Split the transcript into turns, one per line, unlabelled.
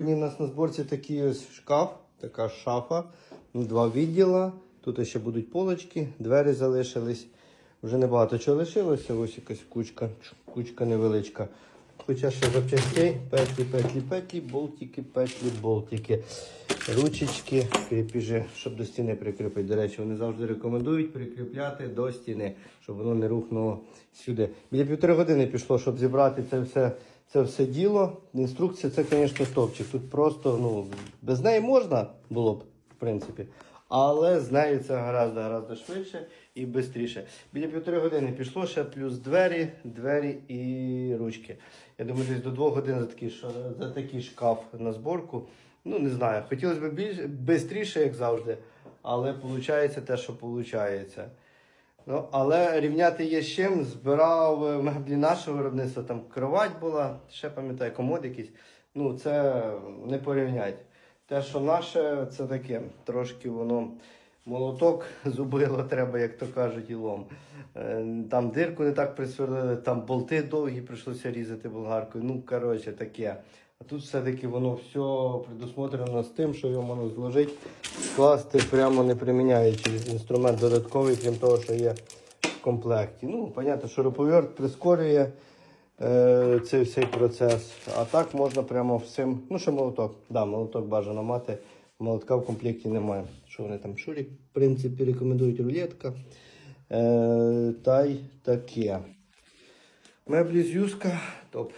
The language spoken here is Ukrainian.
Сьогодні у нас на зборці такий ось шкаф, така шафа, два відділа. Тут ще будуть полочки, двері залишились. Вже небагато чого лишилося, ось якась кучка, кучка невеличка. Хоча ще запчастей, петлі, петлі, петлі, болтики, петлі, болтики, ручечки, кріпіжі, щоб до стіни прикріпити. До речі, вони завжди рекомендують прикріпляти до стіни, щоб воно не рухнуло сюди. Біля півтори години пішло, щоб зібрати це все, це все діло. Інструкція це, звісно, топчик. Тут просто ну, без неї можна було б, в принципі. Але з нею це гораздо, гораздо швидше і швидше. Біля півтори години пішло ще плюс двері, двері і ручки. Я думаю, десь до двох годин за такий, за такий шкаф на зборку. Ну, не знаю. Хотілося б більш швидше, як завжди, але виходить те, що виходить. Ну, але рівняти є з чим. Збирав е, меблі нашого виробництва, там кровать була, ще пам'ятаю, комод якийсь. Ну, це не порівнять. Те, що наше, це таке, трошки воно молоток зубило, треба, як то кажуть, і лом. Е, Там дирку не так присверлили, там болти довгі прийшлося різати болгаркою. Ну, коротше, таке. А тут все-таки воно все предусмотрено з тим, що його можна зложити, скласти, прямо не приміняючи інструмент додатковий, крім того, що є в комплекті. Ну, понятно, що руповерт прискорює е, цей всей процес. А так можна прямо всім. Ну, що молоток. Да, молоток бажано мати. Молотка в комплекті немає. Що вони там? Шурі, в принципі, рекомендують рулетка. Е, та й таке. Меблі з юзка. Топ.